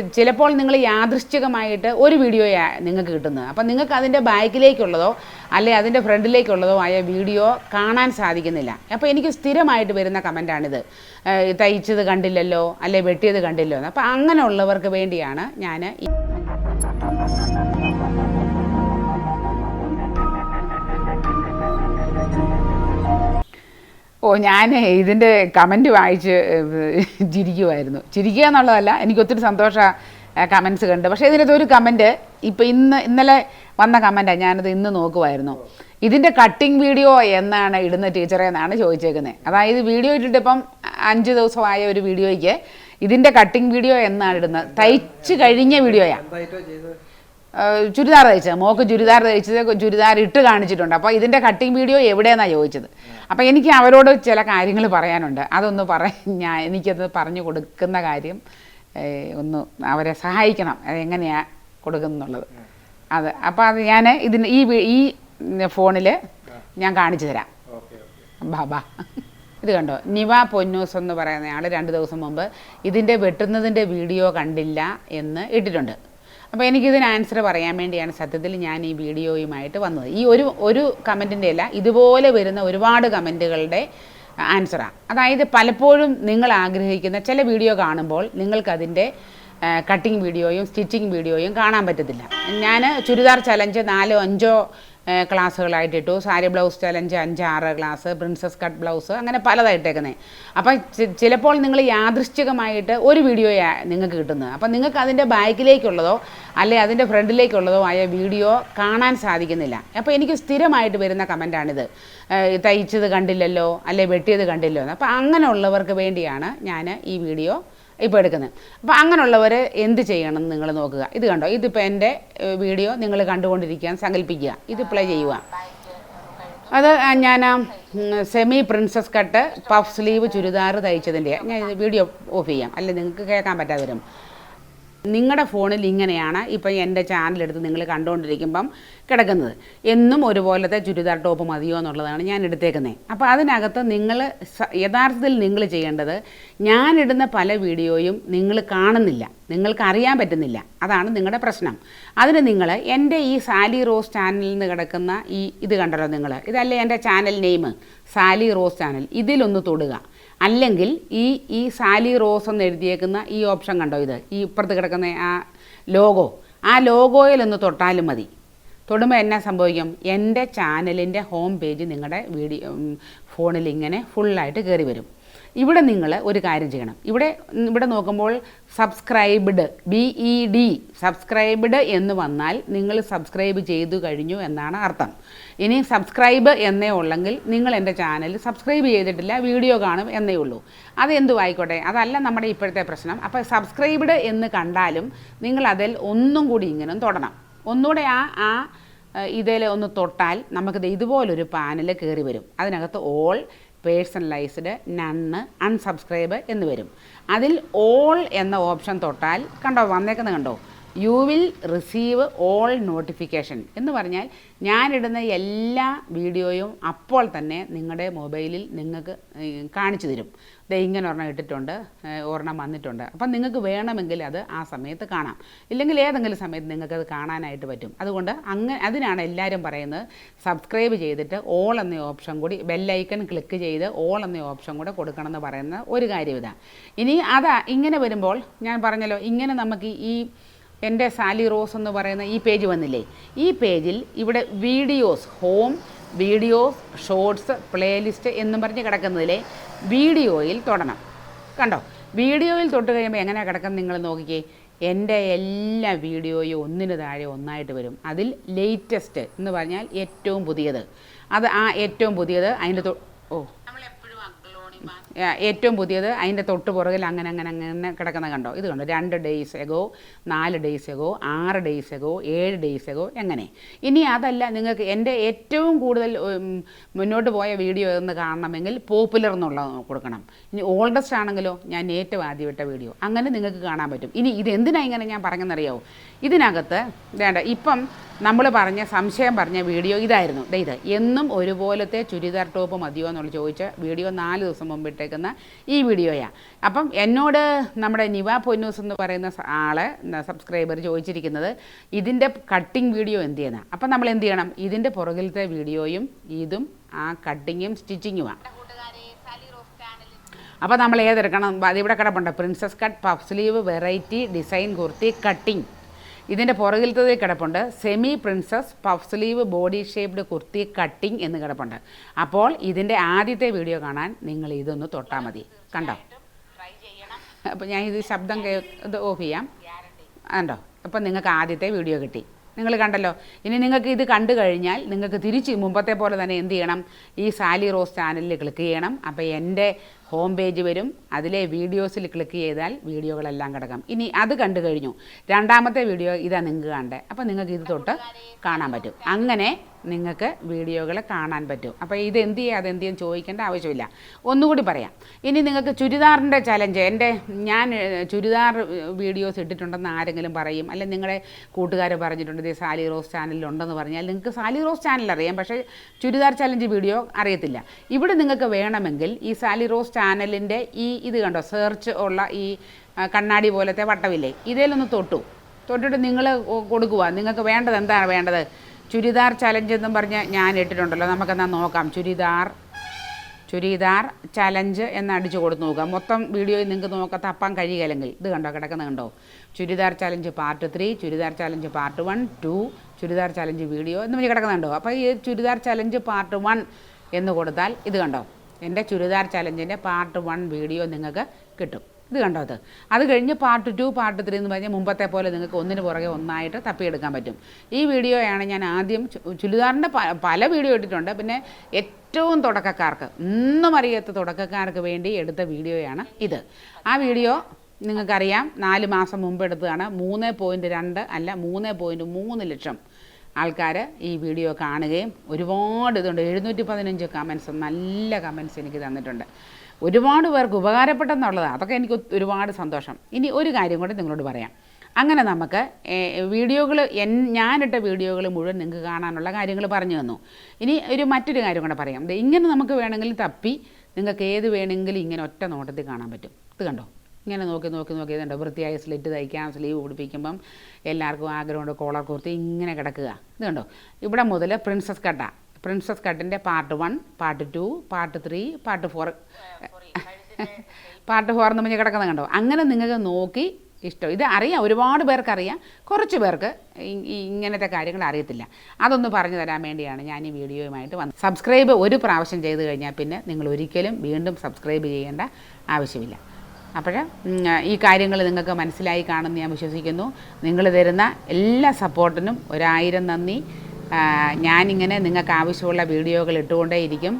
ചിലപ്പോൾ നിങ്ങൾ യാദൃശ്ചികമായിട്ട് ഒരു വീഡിയോ നിങ്ങൾക്ക് കിട്ടുന്നത്. അപ്പം നിങ്ങൾക്ക് അതിന്റെ ബാക്കിലേക്കുള്ളതോ അല്ലെ അതിന്റെ ഫ്രണ്ടിലേക്കുള്ളതോ ആയ വീഡിയോ കാണാൻ സാധിക്കുന്നില്ല. അപ്പോൾ എനിക്ക് സ്ഥിരമായിട്ട് വരുന്ന കമന്റാണിത്. തയ്ച്ചത് കണ്ടില്ലല്ലോ അല്ലെ വെട്ടിയത് കണ്ടില്ലോ എന്ന്. അപ്പം അങ്ങനെയുള്ളവർക്ക് വേണ്ടിയാണ് ഞാൻ ഈ ഓ ഞാൻ ഇതിന്റെ കമന്റ് വായിച്ച് ചിരിക്കുമായിരുന്നു ചിരിക്കുക എന്നുള്ളതല്ല എനിക്ക് ഒത്തിരി സന്തോഷ കമൻസ് കണ്ട്. പക്ഷേ ഇതിനകത്ത് ഒരു കമന്റ് ഇപ്പോൾ ഇന്ന് ഇന്നലെ വന്ന കമന്റാണ് ഞാനത് ഇന്ന് നോക്കുമായിരുന്നു ഇതിന്റെ കട്ടിങ് വീഡിയോ എന്നാണ് ഇടുന്ന ടീച്ചറെ എന്നാണ് ചോദിച്ചേക്കുന്നത് അതായത് വീഡിയോ ഇട്ടിട്ട് ഇപ്പം അഞ്ച് ദിവസമായ ഒരു വീഡിയോയ്ക്ക് ഇതിന്റെ കട്ടിങ് വീഡിയോ എന്നാണ് ഇടുന്നത്. തയ്ച്ച് കഴിഞ്ഞ വീഡിയോയാണ് ചുരിദാർ തയ്ച്ചത്. മോക്ക് ചുരിദാർ തയ്ച്ചത് ചുരിദാർ ഇട്ട് കാണിച്ചിട്ടുണ്ട്. അപ്പോൾ ഇതിന്റെ കട്ടിങ് വീഡിയോ എവിടെയെന്നാണ് ചോദിച്ചത്. അപ്പോൾ എനിക്ക് അവരോട് ചില കാര്യങ്ങൾ പറയാനുണ്ട്. അതൊന്ന് പറ ഞാൻ എനിക്കത് പറഞ്ഞു കൊടുക്കുന്ന കാര്യം ഒന്ന് അവരെ സഹായിക്കണം. അത് എങ്ങനെയാണ് കൊടുക്കുന്നുള്ളത്. അത് അപ്പോൾ അത് ഞാൻ ഇതിന് ഈ ഈ ഫോണിൽ ഞാൻ കാണിച്ചു തരാം. ബാബാ ഇത് കണ്ടോ? നിവ പൊന്നൂസ് എന്ന് പറയുന്ന ആൾ രണ്ട് ദിവസം മുമ്പ് ഇതിന്റെ വെട്ടുന്നതിന്റെ വീഡിയോ കണ്ടില്ല എന്ന് ഇട്ടിട്ടുണ്ട്. അപ്പോൾ എനിക്കിതിന് ആൻസർ പറയാൻ വേണ്ടിയാണ് സത്യത്തിൽ ഞാൻ ഈ വീഡിയോയുമായിട്ട് വന്നത്. ഈ ഒരു ഒരു കമന്റിന്റെ അല്ല ഇതുപോലെ വരുന്ന ഒരുപാട് കമന്റുകളുടെ ആൻസറാണ് അതായത് പലപ്പോഴും നിങ്ങൾ ആഗ്രഹിക്കുന്ന ചില വീഡിയോ കാണുമ്പോൾ നിങ്ങൾക്കതിന്റെ കട്ടിങ് വീഡിയോയും സ്റ്റിച്ചിങ് വീഡിയോയും കാണാൻ പറ്റത്തില്ല. ഞാൻ ചുരിദാർ ചലഞ്ച് നാലോ അഞ്ചോ ക്ലാസ്സുകളായിട്ട് ഇട്ടു. സാരി ബ്ലൗസ് ചലഞ്ച് അഞ്ചാറ് ക്ലാസ് പ്രിൻസസ് കട്ട് ബ്ലൗസ് അങ്ങനെ പലതായിട്ടേക്കുന്നത് അപ്പം ചിലപ്പോൾ നിങ്ങൾ യാദൃശ്ചികമായിട്ട് ഒരു വീഡിയോ നിങ്ങൾക്ക് കിട്ടുന്നത്. അപ്പം നിങ്ങൾക്ക് അതിന്റെ ബാക്കിലേക്കുള്ളതോ അല്ലെ അതിന്റെ ഫ്രണ്ടിലേക്കുള്ളതോ ആയ വീഡിയോ കാണാൻ സാധിക്കുന്നില്ല. അപ്പോൾ എനിക്ക് സ്ഥിരമായിട്ട് വരുന്ന കമന്റാണിത് തയ്ച്ചത് കണ്ടില്ലല്ലോ അല്ലെ വെട്ടിയത് കണ്ടില്ലല്ലോ അപ്പോൾ അങ്ങനെയുള്ളവർക്ക് വേണ്ടിയാണ് ഞാൻ ഈ വീഡിയോ ഇപ്പോൾ എടുക്കുന്നത്. അപ്പോൾ അങ്ങനെയുള്ളവർ എന്ത് ചെയ്യണം എന്ന് നിങ്ങൾ നോക്കുക. ഇത് കണ്ടോ? ഇതിപ്പോൾ എന്റെ വീഡിയോ നിങ്ങൾ കണ്ടുകൊണ്ടിരിക്കാൻ സങ്കല്പിക്കുക. ഇത് പ്ലേ ചെയ്യുക. അത് ഞാൻ semi princess cut puff sleeve churidar തയ്ച്ചതിന്റെ ഞാൻ വീഡിയോ ഓഫ് ചെയ്യാം. അല്ലെങ്കിൽ നിങ്ങൾക്ക് കേൾക്കാൻ പറ്റാതെ വരും. നിങ്ങളുടെ ഫോണിൽ ഇങ്ങനെയാണ് ഇപ്പം എന്റെ ചാനലെടുത്ത് നിങ്ങൾ കണ്ടുകൊണ്ടിരിക്കുമ്പം കിടക്കുന്നത്. എന്നും ഒരുപോലത്തെ ചുരിദാർ ടോപ്പ് മതിയോ എന്നുള്ളതാണ് ഞാൻ എടുത്തേക്കുന്നത് അപ്പോൾ അതിനകത്ത് നിങ്ങൾ യഥാർത്ഥത്തിൽ നിങ്ങൾ ചെയ്യേണ്ടത് ഞാനിടുന്ന പല വീഡിയോയും നിങ്ങൾ കാണുന്നില്ല. നിങ്ങൾക്ക് അറിയാൻ പറ്റുന്നില്ല. അതാണ് നിങ്ങളുടെ പ്രശ്നം. അതിന് നിങ്ങൾ എന്റെ ഈ സാലി റോസ് ചാനലിൽ നിന്ന് കിടക്കുന്ന ഈ ഇത് കണ്ടല്ലോ നിങ്ങൾ ഇതല്ലേ എന്റെ channel name Sally Rose channel ഇതിലൊന്ന് തൊടുക. അല്ലെങ്കിൽ ഈ ഈ സാലി റോസ് എന്ന് എഴുതിയേക്കുന്ന ഈ ഓപ്ഷൻ കണ്ടോ ഇത്? ഈ ഇപ്പുറത്ത് കിടക്കുന്ന ആ ലോഗോ. ആ ലോഗോയിൽ ഒന്ന് തൊട്ടാലും മതി. തൊടുമ്പോൾ എന്നാ സംഭവിക്കും? എന്റെ ചാനലിന്റെ ഹോം പേജ് നിങ്ങളുടെ വീഡിയോ ഫോണിൽ ഇങ്ങനെ ഫുള്ളായിട്ട് കയറി വരും. ഇവിടെ നിങ്ങൾ ഒരു കാര്യം ചെയ്യണം. ഇവിടെ ഇവിടെ നോക്കുമ്പോൾ subscribed B E D subscribed എന്ന് വന്നാൽ നിങ്ങൾ സബ്സ്ക്രൈബ് ചെയ്തു കഴിഞ്ഞു എന്നാണ് അർത്ഥം. ഇനി സബ്സ്ക്രൈബ് എന്നേ ഉള്ളെങ്കിൽ നിങ്ങൾ എന്റെ ചാനൽ സബ്സ്ക്രൈബ് ചെയ്തിട്ടില്ല വീഡിയോ കാണും എന്നേ ഉള്ളൂ. അതെന്തു ആയിക്കോട്ടെ? അതല്ല നമ്മുടെ ഇപ്പോഴത്തെ പ്രശ്നം. അപ്പോൾ സബ്സ്ക്രൈബ്ഡ് എന്ന് കണ്ടാലും നിങ്ങൾ അതിൽ ഒന്നും കൂടി ഇങ്ങനെ തൊടണം. ഒന്നുകൂടെ ആ ആ ഇതിൽ ഒന്ന് തൊട്ടാൽ നമുക്കിത് ഇതുപോലൊരു പാനൽ കയറി വരും. അതിനകത്ത് ഓൾ പേഴ്സണലൈസ്ഡ് നണ്ണ് അൺസബ്സ്ക്രൈബ് എന്ന് വരും. അതിൽ ഓൾ എന്ന ഓപ്ഷൻ തൊട്ടാൽ കണ്ടോ വന്നേക്കുന്നത് കണ്ടോ? You will receive all notification എന്ന് പറഞ്ഞാൽ ഞാനിടുന്ന എല്ലാ വീഡിയോയും അപ്പോൾ തന്നെ നിങ്ങളുടെ മൊബൈലിൽ നിങ്ങൾക്ക് കാണിച്ചു തരും. ദേ ഇങ്ങനെ ഒരെണ്ണം ഇട്ടിട്ടുണ്ട് ഒരെണ്ണം വന്നിട്ടുണ്ട്. അപ്പം നിങ്ങൾക്ക് വേണമെങ്കിൽ അത് ആ സമയത്ത് കാണാം. ഇല്ലെങ്കിൽ ഏതെങ്കിലും സമയത്ത് നിങ്ങൾക്കത് കാണാനായിട്ട് പറ്റും. അതുകൊണ്ട് അങ്ങനെ അതിനാണ് എല്ലാവരും പറയുന്നത് സബ്സ്ക്രൈബ് ചെയ്തിട്ട് ഓൾ എന്ന ഓപ്ഷൻ കൂടി ബെല്ലൈക്കൺ ക്ലിക്ക് ചെയ്ത് ഓൾ എന്ന ഓപ്ഷൻ കൂടെ കൊടുക്കണം എന്ന് പറയുന്ന ഒരു കാര്യം ഇതാണ് ഇനി അതാ ഇങ്ങനെ വരുമ്പോൾ ഞാൻ പറഞ്ഞല്ലോ ഇങ്ങനെ നമുക്ക് ഈ എന്റെ സാലി റോസ് എന്ന് പറയുന്ന ഈ പേജ് വന്നില്ലേ? ഈ പേജിൽ ഇവിടെ videos home videos shorts playlist എന്നും പറഞ്ഞ് കിടക്കുന്നതിലെ വീഡിയോയിൽ തൊടണം. കണ്ടോ? വീഡിയോയിൽ തൊട്ട് കഴിയുമ്പോൾ എങ്ങനെയാണ് കിടക്കുന്നത് നിങ്ങൾ നോക്കിക്കേ. എന്റെ എല്ലാ വീഡിയോയും ഒന്നിന് താഴെ ഒന്നായിട്ട് വരും. അതിൽ ലേറ്റസ്റ്റ് എന്ന് പറഞ്ഞാൽ ഏറ്റവും പുതിയത്. അത് ആ ഏറ്റവും പുതിയത് അതിന്റെ ഓ. ഏറ്റവും പുതിയത് അതിന്റെ തൊട്ട് പുറകിൽ അങ്ങനെ അങ്ങനെ അങ്ങനെ കിടക്കുന്ന കണ്ടോ? ഇത് കണ്ടോ? രണ്ട് ഡേയ്സ് എഗോ നാല് ഡേയ്സ് എഗോ ആറ് ഡേയ്സ് എഗോ ഏഴ് ഡേയ്സ് എഗോ എങ്ങനെ? ഇനി അതല്ല നിങ്ങൾക്ക് എന്റെ ഏറ്റവും കൂടുതൽ മുന്നോട്ട് പോയ വീഡിയോ എന്ന് കാണണമെങ്കിൽ പോപ്പുലർ എന്നുള്ള കൊടുക്കണം. ഇനി ഓൾഡസ്റ്റ് ആണെങ്കിലോ ഞാൻ ഏറ്റവും ആദ്യം വിട്ട വീഡിയോ. അങ്ങനെ നിങ്ങൾക്ക് കാണാൻ പറ്റും. ഇനി ഇത് എന്തിനാ ഇങ്ങനെ ഞാൻ പറഞ്ഞെന്നറിയാവോ? ഇതിനകത്ത് വേണ്ട ഇപ്പം നമ്മൾ പറഞ്ഞ സംശയം പറഞ്ഞ വീഡിയോ ഇതായിരുന്നു. ഇത് എന്നും ഒരുപോലത്തെ ചുരിദാർ ടോപ്പ് മതിയോ എന്നുള്ള ചോദിച്ച വീഡിയോ നാല് ദിവസം മുമ്പ് ഇട്ടേക്കുന്ന ഈ വീഡിയോയാണ്. അപ്പം എന്നോട് നമ്മുടെ നിവ പൊന്നൂസ് എന്ന് പറയുന്ന ആളെ സബ്സ്ക്രൈബർ ചോദിച്ചിരിക്കുന്നത് ഇതിന്റെ കട്ടിങ് വീഡിയോ എന്ത് ചെയ്യണം അപ്പം നമ്മൾ എന്ത് ചെയ്യണം? ഇതിന്റെ പുറകിലത്തെ വീഡിയോയും ഇതും ആ കട്ടിങ്ങും സ്റ്റിച്ചിങ്ങുമാണ് അപ്പോൾ നമ്മൾ ഏതെടുക്കണം? അതിവിടെ കിടപ്പുണ്ട്. Princess cut puff sleeve variety design kurti cutting ഇതിന്റെ പുറകിലത്തത് കിടപ്പുണ്ട്. Semi princess puff sleeve body shaped kurti cutting എന്ന് കിടപ്പുണ്ട്. അപ്പോൾ ഇതിന്റെ ആദ്യത്തെ വീഡിയോ കാണാൻ നിങ്ങൾ ഇതൊന്ന് തൊട്ടാൽ മതി. കണ്ടോ? അപ്പോൾ ഞാൻ ഇത് ശബ്ദം കേ ഇത് ഓഫ് ചെയ്യാം. ഉണ്ടോ അപ്പം നിങ്ങൾക്ക് ആദ്യത്തെ വീഡിയോ കിട്ടി. നിങ്ങൾ കണ്ടല്ലോ? ഇനി നിങ്ങൾക്ക് ഇത് കണ്ടു കഴിഞ്ഞാൽ നിങ്ങൾക്ക് തിരിച്ച് മുമ്പത്തെ പോലെ തന്നെ എന്ത് ചെയ്യണം? ഈ സാലി റോസ് ചാനലിൽ ക്ലിക്ക് ചെയ്യണം. അപ്പോൾ എന്റെ ഹോം പേജ് വരും. അതിലെ വീഡിയോസിൽ ക്ലിക്ക് ചെയ്താൽ വീഡിയോകളെല്ലാം കിടക്കാം. ഇനി അത് കണ്ടു കഴിഞ്ഞു. രണ്ടാമത്തെ വീഡിയോ ഇതാ നിങ്ങൾക്ക് കണ്ടേ. അപ്പോൾ നിങ്ങൾക്ക് ഇത് തൊട്ട് കാണാൻ പറ്റും. അങ്ങനെ നിങ്ങൾക്ക് വീഡിയോകൾ കാണാൻ പറ്റും. അപ്പോൾ ഇത് എന്ത് ചെയ്യുക അതെന്ത് ചെയ്യാൻ ചോദിക്കേണ്ട ആവശ്യമില്ല. ഒന്നുകൂടി പറയാം. ഇനി നിങ്ങൾക്ക് ചുരിദാറിന്റെ ചലഞ്ച് എന്റെ ഞാൻ ചുരിദാർ വീഡിയോസ് ഇട്ടിട്ടുണ്ടെന്ന് ആരെങ്കിലും പറയും? അല്ലെങ്കിൽ നിങ്ങളുടെ കൂട്ടുകാർ പറഞ്ഞിട്ടുണ്ട് ഇത് സാലി റോസ് ചാനലിലുണ്ടെന്ന് പറഞ്ഞാൽ നിങ്ങൾക്ക് സാലി റോസ് ചാനൽ അറിയാം പക്ഷേ ചുരിദാർ ചലഞ്ച് വീഡിയോ അറിയത്തില്ല. ഇവിടെ നിങ്ങൾക്ക് വേണമെങ്കിൽ ഈ സാലി റോസ് ചാനലിന്റെ ഈ ഇത് കണ്ടോ? സെർച്ച് ഉള്ള ഈ കണ്ണാടി പോലത്തെ വട്ടമില്ലേ ഇതിലൊന്ന് തൊട്ടു. തൊട്ടിട്ട് നിങ്ങൾ കൊടുക്കുക നിങ്ങൾക്ക് വേണ്ടത് എന്താണ് വേണ്ടത്? ചുരിദാർ ചലഞ്ച് എന്നും പറഞ്ഞ് ഞാൻ ഇട്ടിട്ടുണ്ടല്ലോ. നമുക്കെന്നാൽ നോക്കാം. ചുരിദാർ ചുരിദാർ ചലഞ്ച് എന്ന് അടിച്ചു കൊടുത്ത് നോക്കാം. മൊത്തം വീഡിയോയിൽ നിങ്ങൾക്ക് നോക്കാം. തപ്പാൻ കഴിയുകയില്ലെങ്കിൽ. ഇത് കണ്ടോ? കിടക്കുന്നത് കണ്ടോ? Churidar challenge part three churidar challenge part one two churidar challenge video എന്ന് പറഞ്ഞ് കിടക്കുന്നുണ്ടോ. അപ്പോൾ ഈ ചുരിദാർ ചലഞ്ച് പാർട്ട് വൺ എന്ന് കൊടുത്താൽ ഇത് കണ്ടോ? എന്റെ ചുരിദാർ ചലഞ്ചിന്റെ പാർട്ട് വൺ വീഡിയോ നിങ്ങൾക്ക് കിട്ടും. ഇത് കണ്ടോ അത്? അത് കഴിഞ്ഞ് പാർട്ട് ടു പാർട്ട് ത്രീ എന്ന് പറഞ്ഞാൽ മുമ്പത്തെ പോലെ നിങ്ങൾക്ക് ഒന്നിന് പുറകെ ഒന്നായിട്ട് തപ്പിയെടുക്കാൻ പറ്റും. ഈ വീഡിയോയാണ് ഞാൻ ആദ്യം ചുരിദാറിന്റെ പല വീഡിയോ ഇട്ടിട്ടുണ്ട്. പിന്നെ ഏറ്റവും തുടക്കക്കാർക്ക് ഒന്നും അറിയാത്ത തുടക്കക്കാർക്ക് വേണ്ടി എടുത്ത വീഡിയോയാണ് ഇത്. ആ വീഡിയോ നിങ്ങൾക്കറിയാം നാല് മാസം മുമ്പ് എടുത്തതാണ്. മൂന്ന് പോയിന്റ് രണ്ട് അല്ല മൂന്ന് പോയിന്റ് മൂന്ന് ലക്ഷം. ആൾക്കാർ ഈ വീഡിയോ കാണുകയും ഒരുപാട് ഇതുണ്ട്. എഴുന്നൂറ്റി പതിനഞ്ച് കമൻസ് നല്ല കമൻസ് എനിക്ക് തന്നിട്ടുണ്ട്. ഒരുപാട് പേർക്ക് ഉപകാരപ്പെട്ടെന്നുള്ളത്. അതൊക്കെ എനിക്ക് ഒരുപാട് സന്തോഷം. ഇനി ഒരു കാര്യം കൂടി നിങ്ങളോട് പറയാം. അങ്ങനെ നമുക്ക് വീഡിയോകൾ എൻ ഞാനിട്ട വീഡിയോകൾ മുഴുവൻ നിങ്ങൾക്ക് കാണാനുള്ള കാര്യങ്ങൾ പറഞ്ഞു തന്നു. ഇനി ഒരു മറ്റൊരു കാര്യം കൂടെ പറയാം. ഇങ്ങനെ നമുക്ക് വേണമെങ്കിൽ തപ്പി നിങ്ങൾക്ക് ഏത് വേണമെങ്കിലും ഇങ്ങനെ ഒറ്റ നോട്ടത്തിൽ കാണാൻ പറ്റും. ഇത് കണ്ടോ? ഇങ്ങനെ നോക്കി നോക്കി നോക്കി ഇതുണ്ട്. വൃത്തിയായ സ്ലിറ്റ് തയ്ക്കാം സ്ലീവ് പിടിപ്പിക്കുമ്പം എല്ലാവർക്കും ആഗ്രഹമുണ്ട് കോളർ കുർത്തി ഇങ്ങനെ കിടക്കുക. ഇതുണ്ടോ? ഇവിടെ മുതൽ പ്രിൻസസ് കട്ടാണ് princess കട്ടിന്റെ part one part two part three part four part four എന്ന് പറഞ്ഞ് കിടക്കുന്നത് കണ്ടോ? അങ്ങനെ നിങ്ങൾക്ക് നോക്കി ഇഷ്ടം. ഇത് അറിയാം ഒരുപാട് പേർക്ക് അറിയാം. കുറച്ച് പേർക്ക് ഇങ്ങനത്തെ കാര്യങ്ങൾ അറിയത്തില്ല. അതൊന്ന് പറഞ്ഞു തരാൻ വേണ്ടിയാണ് ഞാൻ ഈ വീഡിയോയുമായിട്ട് വന്നത്. സബ്സ്ക്രൈബ് ഒരു പ്രാവശ്യം ചെയ്ത് കഴിഞ്ഞാൽ പിന്നെ നിങ്ങൾ ഒരിക്കലും വീണ്ടും സബ്സ്ക്രൈബ് ചെയ്യേണ്ട ആവശ്യമില്ല. അപ്പോൾ ഈ കാര്യങ്ങൾ നിങ്ങൾക്ക് മനസ്സിലായി കാണുമെന്ന് ഞാൻ വിശ്വസിക്കുന്നു. നിങ്ങൾ തരുന്ന എല്ലാ സപ്പോർട്ടിനും ഒരായിരം നന്ദി. ഞാനിങ്ങനെ നിങ്ങൾക്ക് ആവശ്യമുള്ള വീഡിയോകൾ ഇട്ടുകൊണ്ടേയിരിക്കും.